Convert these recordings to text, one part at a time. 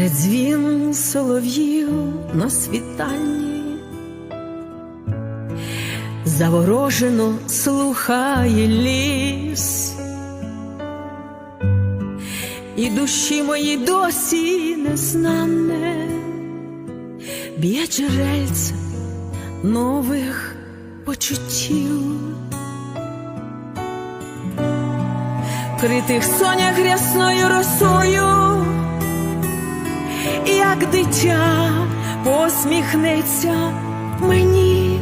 Передзвін солов'їв на світанні, заворожено слухає ліс, і душі мої досі незнане, б'є джерельце нових почуттів. Критих сонях рясною росою як дитя посміхнеться мені,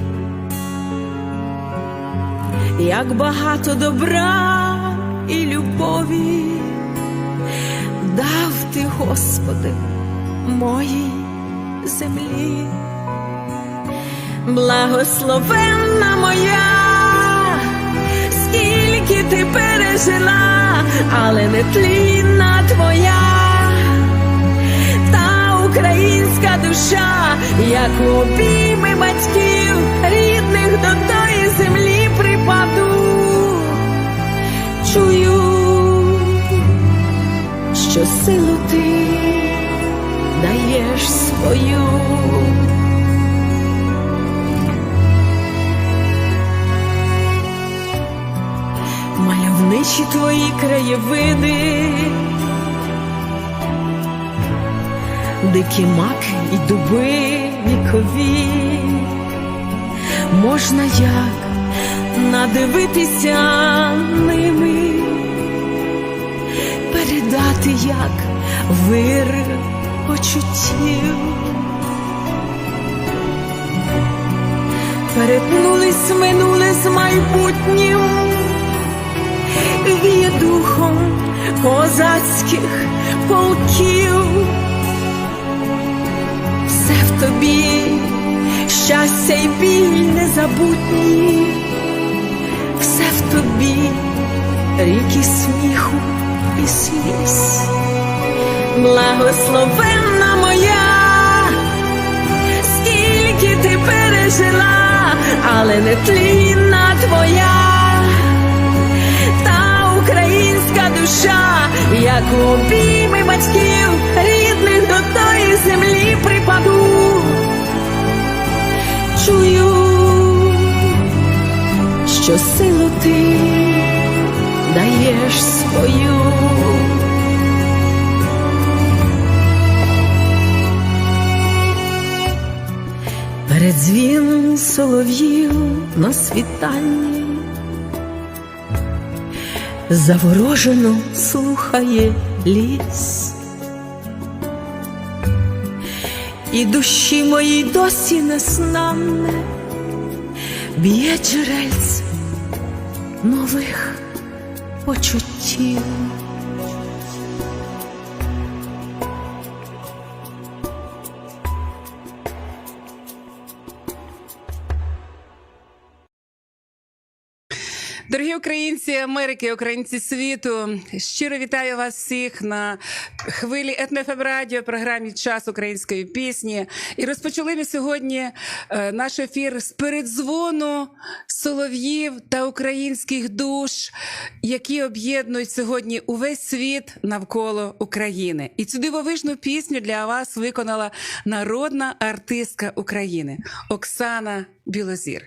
як багато добра і любові дав ти, Господи, моїй землі, благословенна моя, скільки ти пережила, але не тлінна твоя українська душа, як у обійми батьків, рідних до тої землі припаду, чую, що силу ти даєш свою. Мальовничі твої краєвиди. Дикі маки і дуби вікові, можна як надивитися ними, передати як вир почуттів, перетнулись минуле з майбутнім, віє духом козацьких полків все в тобі, щастя й біль незабутні, все в тобі, ріки сміху і сліз, благословенна моя, скільки ти пережила, але не тлінна твоя, душа, як у обійми батьків, рідних до тої землі припаду, чую, що силу ти даєш свою. Передзвін солов'їв на світанні заворожено слухає ліс, і душі моїй досі неснанне б'є джерельце нових почуттів. Українці Америки, українці світу, щиро вітаю вас всіх на хвилі етнофебрадіо, програмі Час української пісні. І розпочали ми сьогодні е, наш ефір з передзвону солов'їв та українських душ, які об'єднують сьогодні увесь світ навколо України. І цю дивовижну пісню для вас виконала народна артистка України Оксана Білозір.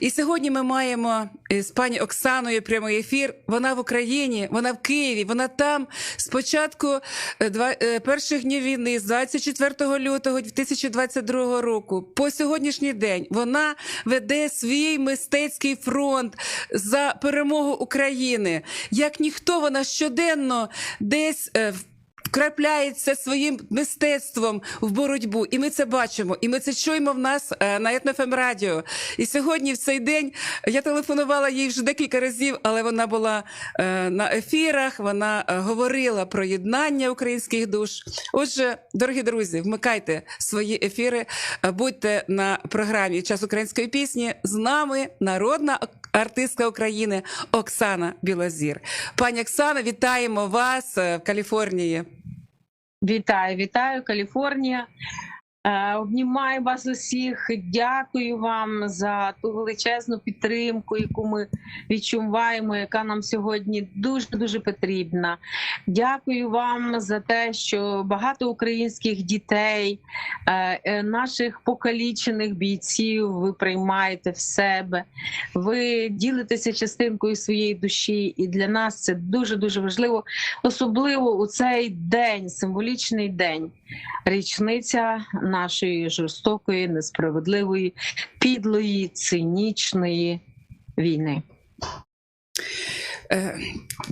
І сьогодні ми маємо е, з пані Оксаною прямий ефір. Вона в Україні, вона в Києві, вона там з початку е, е, перших днів війни, з 24 лютого 2022 року, по сьогоднішній день вона веде свій мистецький фронт за перемогу України. Як ніхто вона щоденно десь. е, в- Вкрапляється своїм мистецтвом в боротьбу, і ми це бачимо, і ми це чуємо в нас е, на етнофем радіо. І сьогодні, в цей день, я телефонувала їй вже декілька разів, але вона була е, на ефірах. Вона е, говорила про єднання українських душ. Отже, дорогі друзі, вмикайте свої ефіри, будьте на програмі Час української пісні. З нами народна артистка України Оксана Білозір. Пані Оксана, вітаємо вас в Каліфорнії. Вітаю, вітаю, Каліфорнія. Е, Обнімаю вас усіх. Дякую вам за ту величезну підтримку, яку ми відчуваємо, яка нам сьогодні дуже дуже потрібна. Дякую вам за те, що багато українських дітей, е, е, наших покалічених бійців, ви приймаєте в себе. Ви ділитеся частинкою своєї душі, і для нас це дуже дуже важливо, особливо у цей день, символічний день, річниця нашої жорстокої, несправедливої, підлої, цинічної війни. Е,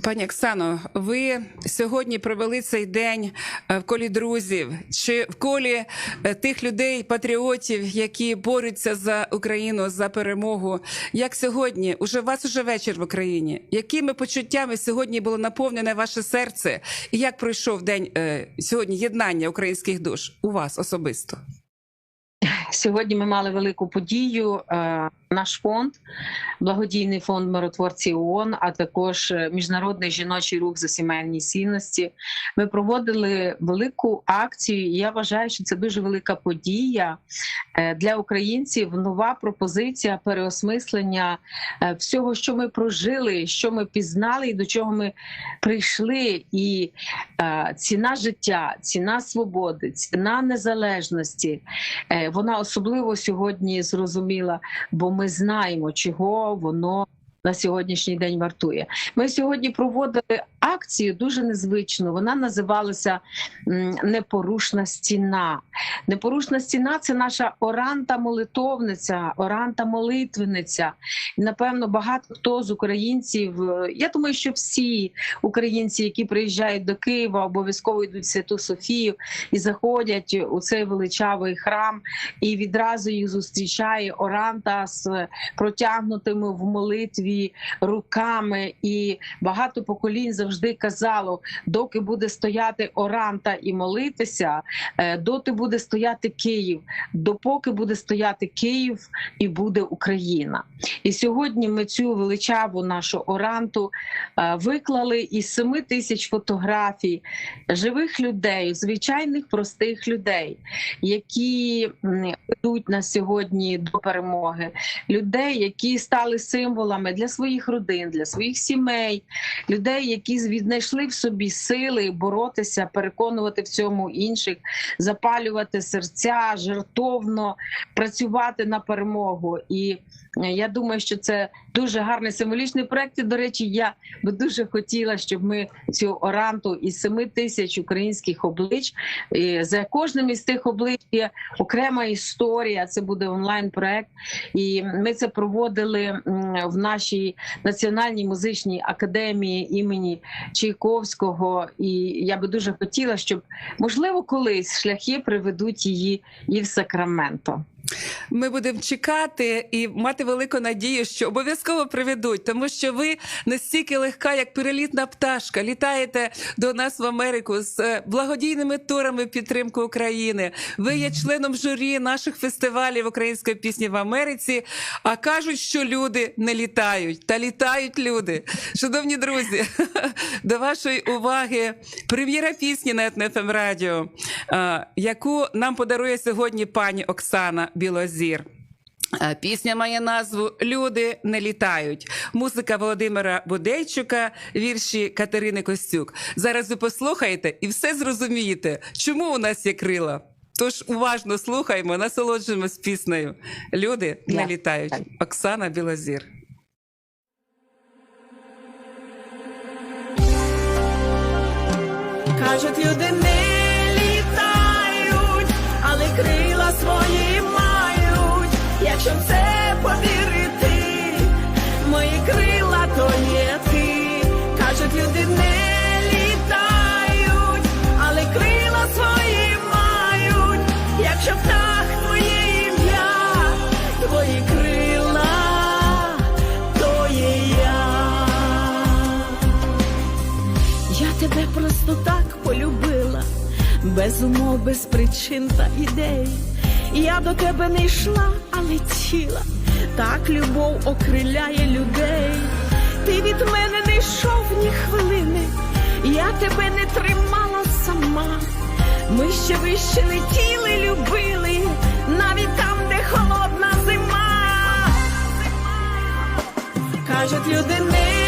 Пані Оксано, ви сьогодні провели цей день е, в колі друзів чи в колі е, тих людей, патріотів, які борються за Україну за перемогу. Як сьогодні, уже вас уже вечір в Україні? Якими почуттями сьогодні було наповнене ваше серце? І як пройшов день сьогодні єднання українських душ у вас особисто? Сьогодні ми мали велику подію. Наш фонд, благодійний фонд миротворці ООН, а також е, міжнародний жіночий рух за сімейні цінності. Ми проводили велику акцію. і Я вважаю, що це дуже велика подія е, для українців. Нова пропозиція переосмислення е, всього, що ми прожили, що ми пізнали, і до чого ми прийшли. І ціна життя, ціна свободи, ціна незалежності. Вона особливо сьогодні зрозуміла, бо ми знаємо, чого воно. На сьогоднішній день вартує. Ми сьогодні проводили акцію дуже незвичну. Вона називалася Непорушна стіна. Непорушна стіна це наша оранта молитовниця, оранта молитвениця. І, напевно, багато хто з українців. е, Я думаю, що всі українці, які приїжджають до Києва, обов'язково йдуть в Святу Софію і заходять у цей величавий храм, і відразу їх зустрічає оранта з протягнутими в молитві руками. І багато поколінь завжди казало: доки буде стояти оранта і молитися, е, доти буде стояти Київ, допоки буде стояти Київ і буде Україна. І сьогодні ми цю величаву нашу оранту е, виклали із 7 тисяч фотографій живих людей, звичайних простих людей, які ведуть нас сьогодні до перемоги, людей, які стали символами для своїх родин, для своїх сімей, людей, які віднайшли в собі сили боротися, переконувати в цьому інших, запалювати серця, жертовно працювати на перемогу. І е, я думаю, що це дуже гарний символічний проект. І, до речі, я би дуже хотіла, щоб ми цю оранту із 7 тисяч українських облич за кожним із тих облич є окрема історія. Це буде онлайн проект, і ми це проводили в нашій національній музичній академії імені Чайковського. І я би дуже хотіла, щоб можливо колись шляхи приведуть її і в Сакраменто. Ми будемо чекати і мати велику надію, що обов'язково приведуть, тому що ви настільки легка, як перелітна пташка, літаєте до нас в Америку з е, благодійними турами підтримки України. Ви є членом журі наших фестивалів української пісні в Америці. А кажуть, що люди не літають, та літають люди. Шановні друзі, до вашої уваги прем'єра пісні на ЕТНФМ Радіо, е, яку нам подарує сьогодні пані Оксана Білозір. Е, Пісня має назву Люди не літають. Музика Володимира Будейчука, вірші Катерини Костюк. Зараз ви послухаєте і все зрозумієте, чому у нас є крила. Тож уважно слухаємо, насолоджуємось піснею. Люди не літають. Оксана Білозір. Кажуть, люди не без умов, без причин та ідей. Я до тебе не йшла, а летіла. Так любов окриляє людей. Ти від мене не йшов ні хвилини. Я тебе не тримала сама. Ми ще вище летіли, любили, навіть там, де холодна зима. Кажуть, люди не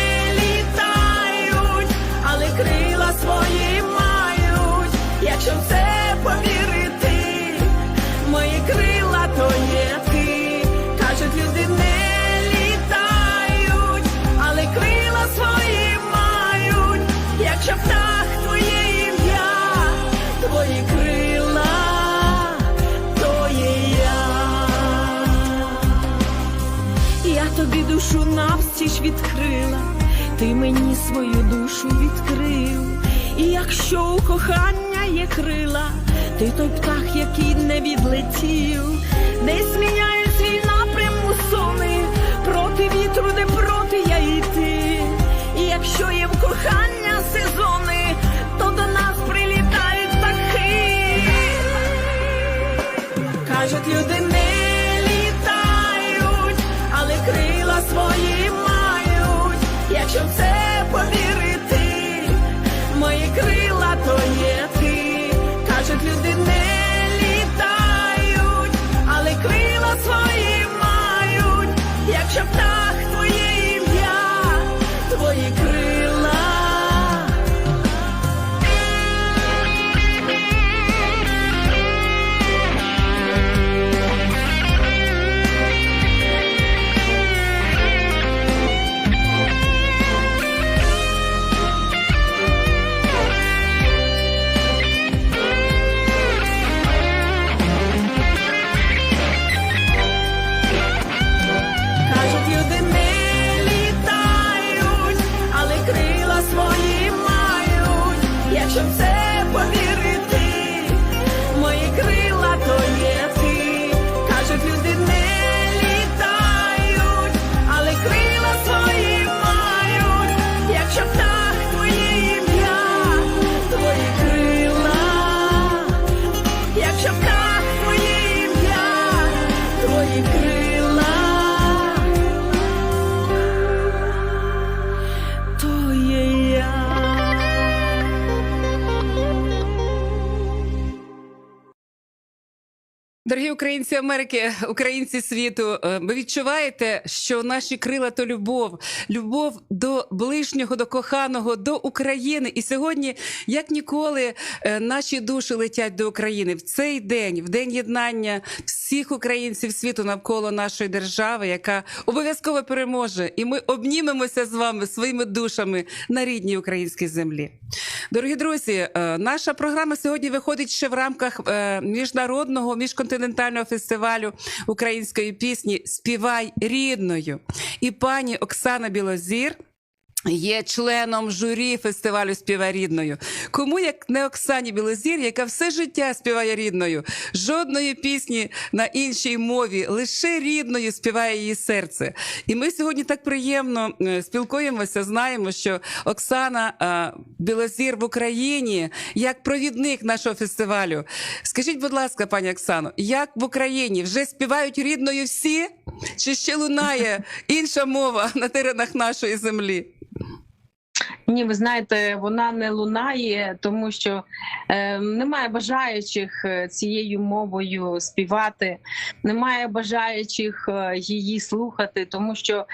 душу навстіж відкрила, ти мені свою душу відкрив. І якщо у кохання є крила, ти той птах, який не відлетів, десь міняє свій напрям мусони, проти вітру, де проти я йти. І якщо є в кохання сезони, то до нас прилітають птахи. Кажуть, люди Якщо в в це повірити, Дорогі українці Америки, українці світу, е, ви відчуваєте, що наші крила то любов, любов до ближнього, до коханого, до України. І сьогодні, як ніколи, е, наші душі летять до України в цей день, в день єднання всіх українців світу навколо нашої держави, яка обов'язково переможе. І ми обнімемося з вами своїми душами на рідній українській землі. Дорогі друзі, е, наша програма сьогодні виходить ще в рамках е, міжнародного міжконтинентального фестивалю української пісні Співай рідною. І пані Оксана Білозір. Є членом журі фестивалю Співай рідною. Кому як не Оксані Білозір, яка все життя співає рідною, жодної пісні на іншій мові, лише рідною співає її серце. І ми сьогодні так приємно е, спілкуємося. Знаємо, що Оксана е, Білозір в Україні як провідник нашого фестивалю. Скажіть, будь ласка, пані Оксано, як в Україні вже співають рідною всі? Чи ще лунає інша мова на теренах нашої землі? Ні, ви знаєте, вона не лунає, тому що е, немає бажаючих е, цією мовою співати, немає бажаючих е, її слухати, тому що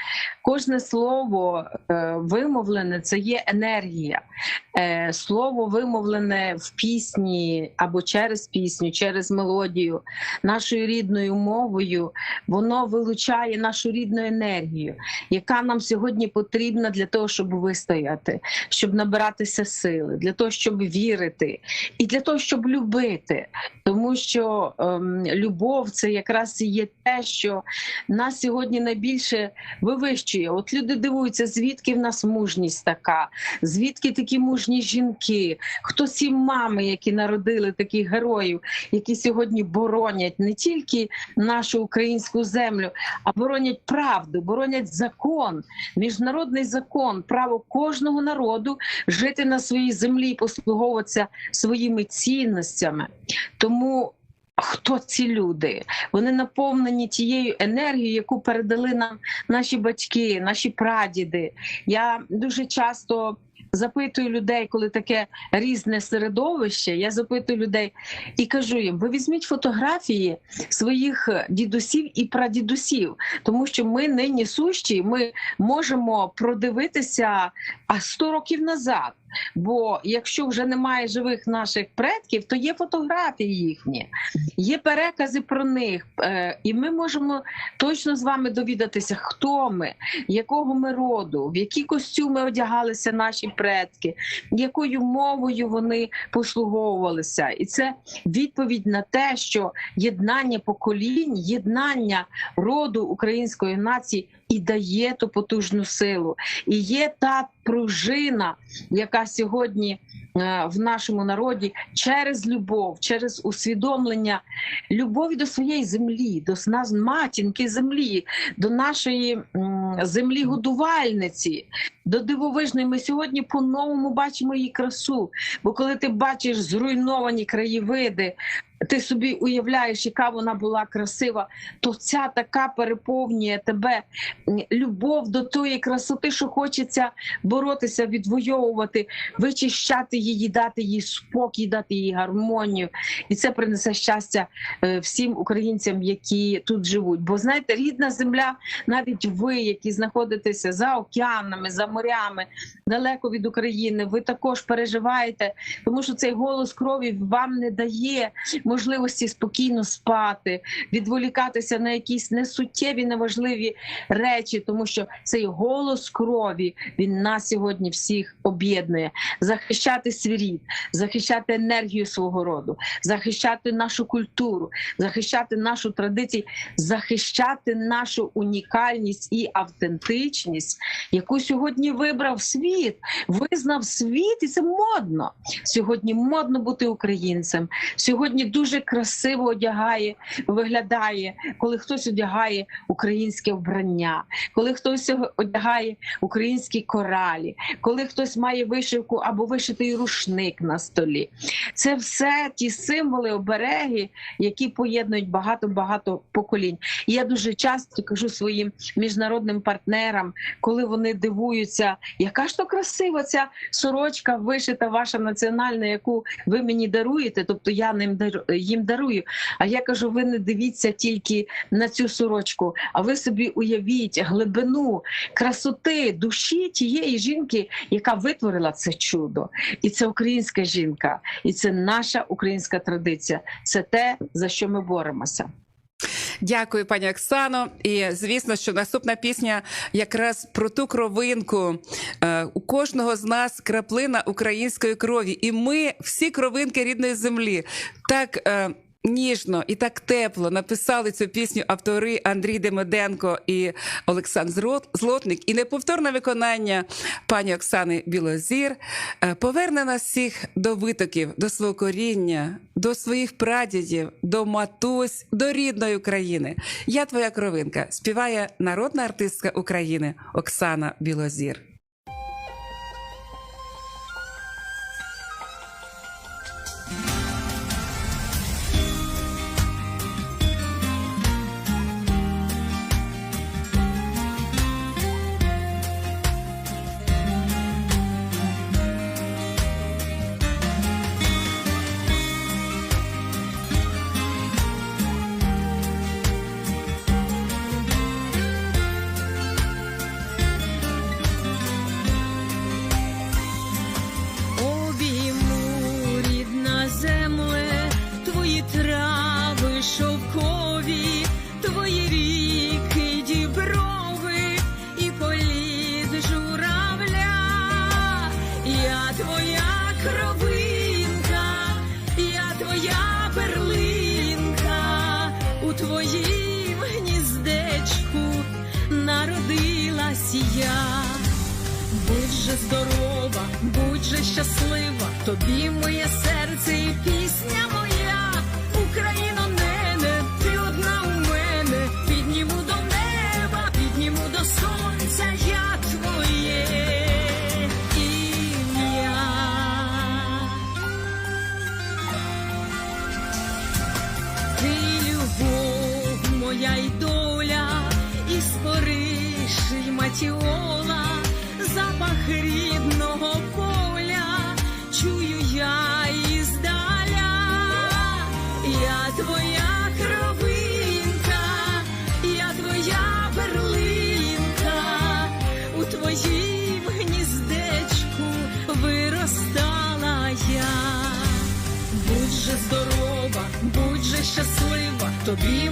кожне слово е, вимовлене це є енергія. Е, слово вимовлене в пісні або через пісню, через мелодію, нашою рідною мовою, воно вилучає нашу рідну енергію, яка нам сьогодні потрібна для того, щоб вистояти, щоб набиратися сили, для того, щоб вірити, і для того, щоб любити. Тому що ем, любов це якраз і є те, що нас сьогодні найбільше вивищує. От люди дивуються, звідки в нас мужність така, звідки такі мужні жінки, хто ці мами, які народили таких героїв, які сьогодні боронять не тільки нашу українську землю, а боронять правду, боронять закон, міжнародний закон, право кожного народу жити на своїй землі і послуговуватися своїми цінностями. Тому хто ці люди? Вони наповнені тією енергією, яку передали нам наші батьки, наші прадіди. Я дуже часто запитую людей, коли таке різне середовище, я запитую людей і кажу їм: ви візьміть фотографії своїх дідусів і прадідусів, тому що ми нині сущі, ми можемо продивитися а 100 років назад. Бо якщо вже немає живих наших предків, то є фотографії їхні, є перекази про них, е, і ми можемо точно з вами довідатися, хто ми, якого ми роду, в які костюми одягалися наші предки, якою мовою вони послуговувалися. І це відповідь на те, що єднання поколінь, єднання роду української нації і дає ту потужну силу. І є та пружина, яка сьогодні е, в нашому народі через любов, через усвідомлення любові до своєї землі, до нас матінки землі, до нашої землі годувальниці, до дивовижної. Ми сьогодні по-новому бачимо її красу. Бо коли ти бачиш зруйновані краєвиди, ти собі уявляєш, яка вона була красива, то ця така переповнює тебе любов до тої красоти, що хочеться боротися, відвоювати, вичищати її, дати їй спокій, дати їй гармонію. І це принесе щастя е, всім українцям, які тут живуть. Бо знаєте, рідна земля, навіть ви, які знаходитеся за океанами, за морями, далеко від України, ви також переживаєте, тому що цей голос крові вам не дає можливості спокійно спати, відволікатися на якісь несуттєві, неважливі речі, тому що цей голос крові він нас сьогодні всіх об'єднує. Захищати свій рід, захищати енергію свого роду, захищати нашу культуру, захищати нашу традицію, захищати нашу унікальність і автентичність, яку сьогодні вибрав світ, визнав світ, і це модно. Сьогодні модно бути українцем. Сьогодні дуже красиво одягає, виглядає, коли хтось одягає українське вбрання, коли хтось одягає українські коралі, коли хтось має вишивку або вишитий рушник на столі. Це все ті символи, обереги, які поєднують багато багато поколінь. І я дуже часто кажу своїм міжнародним партнерам, коли вони дивуються, яка ж то красива ця сорочка вишита, ваша національна, яку ви мені даруєте. Тобто я ним їм дарую. А я кажу: ви не дивіться тільки на цю сорочку, а ви собі уявіть глибину красоти душі тієї жінки, яка витворила це чудо. І це українська жінка, і це наша українська традиція. Це те, за що ми боремося. Дякую, пані Оксано. І звісно, що наступна пісня якраз про ту кровинку. Е, У кожного з нас краплина української крові, і ми всі кровинки рідної землі. Так. Ніжно і так тепло написали цю пісню автори Андрій Демиденко і Олександр Злотник. І неповторне виконання пані Оксани Білозір е, поверне нас всіх до витоків, до свого коріння, до своїх прадідів, до матусь, до рідної України. Я твоя кровинка співає народна артистка України Оксана Білозір. Будь же щаслива, тобі моє серце і пісня твоїм гніздечку виростала я. Будь же здорова, будь же щаслива, тобі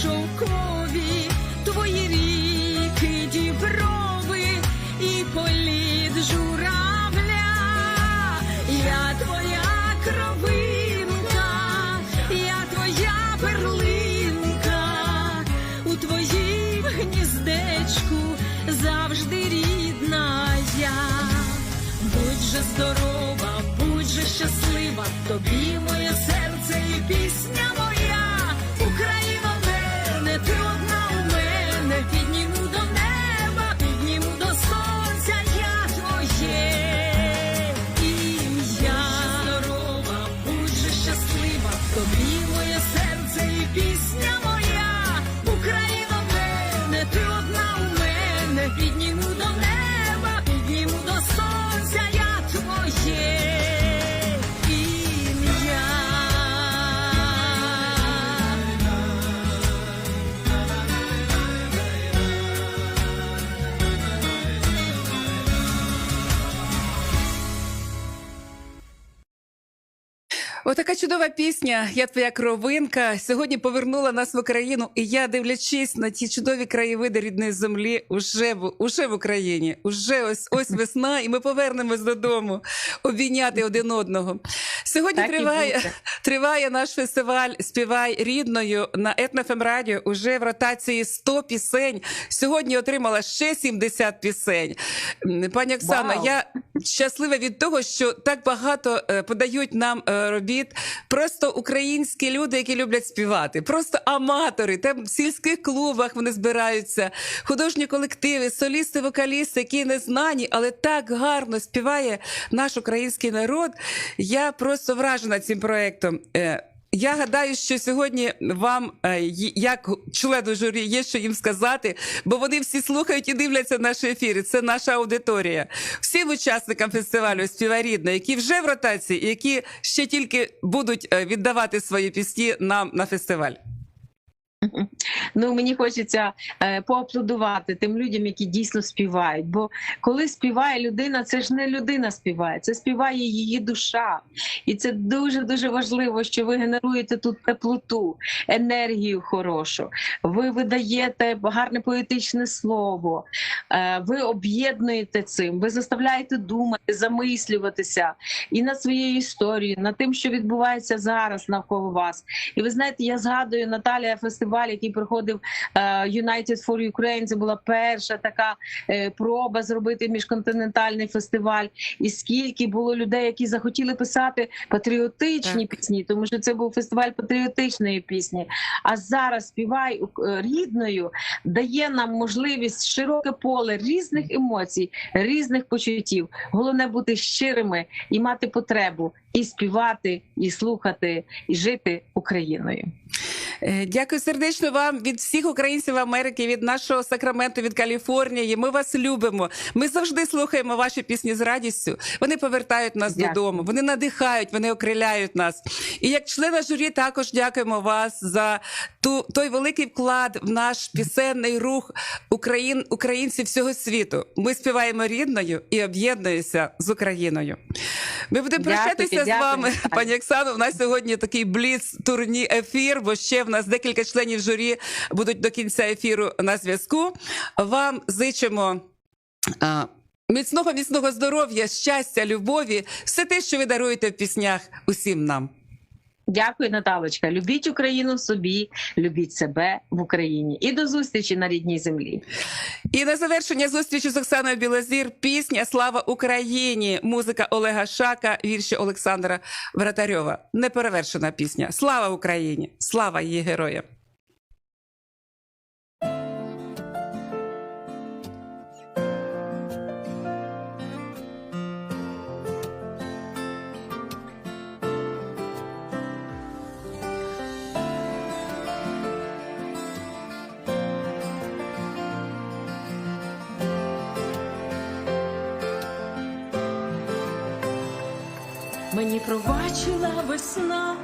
шовкові, твої ріки діброви і політ журавля. Я твоя кровинка, я твоя перлинка, у твоїм гніздечку завжди рідна я. Будь же здорова, будь же щаслива, тобі Отака чудова пісня. Я твоя кровинка. Сьогодні повернула нас в Україну, і я, дивлячись на ті чудові краєвиди рідної землі, уже в уже в Україні. Уже ось ось весна, і ми повернемось додому обійняти один одного. Сьогодні Так триває, триває наш фестиваль Співай рідною на етнофем радіо. Уже в ротації 100 пісень. Сьогодні отримала ще 70 пісень. Пані Оксана, Вау. я щаслива від того, що так багато е, подають нам е, робіт. Просто українські люди, які люблять співати, просто аматори. Там в сільських клубах вони збираються, художні колективи, солісти, вокалісти, які не знані, але так гарно співає наш український народ. Я просто вражена цим проектом. Я гадаю, що сьогодні вам, е, як члену журі, є що їм сказати, бо вони всі слухають і дивляться наші ефіри. Це наша аудиторія. Всім учасникам фестивалю співарідно, які вже в ротації, і які ще тільки будуть е, віддавати свої пісні нам на фестиваль. Ну мені хочеться е, поаплодувати тим людям, які дійсно співають. Бо коли співає людина, це ж не людина співає, це співає її душа. І це дуже дуже важливо, що ви генеруєте тут теплоту, енергію хорошу. Ви видаєте гарне поетичне слово, е, ви об'єднуєте цим, ви заставляєте думати, замислюватися і над своєю історією, над тим, що відбувається зараз навколо вас. І ви знаєте, я згадую Наталія фестиваль, який проходив е, United for Ukraine. Це була перша така е, проба зробити міжконтинентальний фестиваль. І скільки було людей, які захотіли писати патріотичні пісні, тому що це був фестиваль патріотичної пісні. А зараз співай е, рідною дає нам можливість широке поле різних емоцій, різних почуттів. Головне бути щирими і мати потребу і співати, і слухати, і жити Україною. Е, Дякую сердечно вам від всіх українців Америки, від нашого Сакраменту, від Каліфорнії. Ми вас любимо. Ми завжди слухаємо ваші пісні з радістю. Вони повертають нас Дякую. додому. Вони надихають, вони окриляють нас. І як члена журі, також дякуємо вас за ту той великий вклад в наш пісенний рух Україн, українців всього світу. Ми співаємо рідною і об'єднуємося з Україною. Ми будемо прощатися з вами, пані Оксано. У нас сьогодні такий бліц турні ефір, бо ще в нас декілька членів журі будуть до кінця ефіру на зв'язку. Вам зичимо. Міцного, міцного здоров'я, щастя, любові, все те, що ви даруєте в піснях усім нам. Дякую, Наталочка. Любіть Україну собі, любіть себе в Україні. І до зустрічі на рідній землі. І на завершення зустрічі з Оксаною Білозір пісня Слава Україні, музика Олега Шака, вірші Олександра Вратарьова. Неперевершена пісня. Слава Україні! Слава її героям! Мені пробачила весна,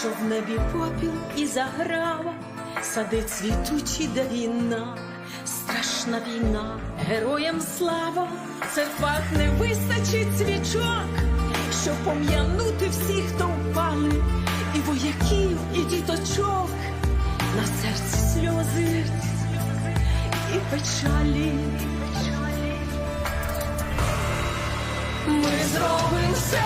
що в небі попіл і заграва, сади цвітучі, де війна, страшна війна, героям слава, церквах не вистачить свічок, щоб пом'янути всіх, хто впали, і вояків, і діточок, на серці сльози і печалі. Ми зробимо все,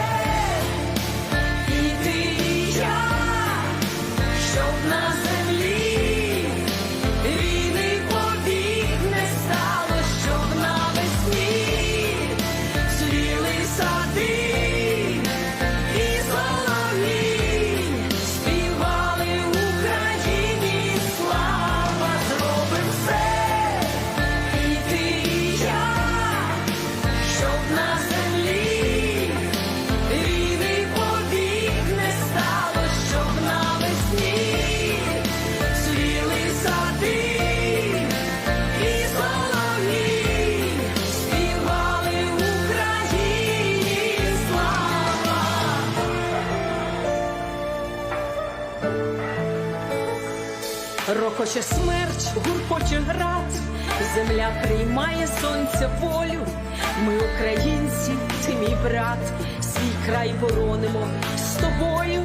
край боронимо з тобою.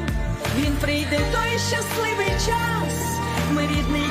Він прийде той щасливий час. Ми рідний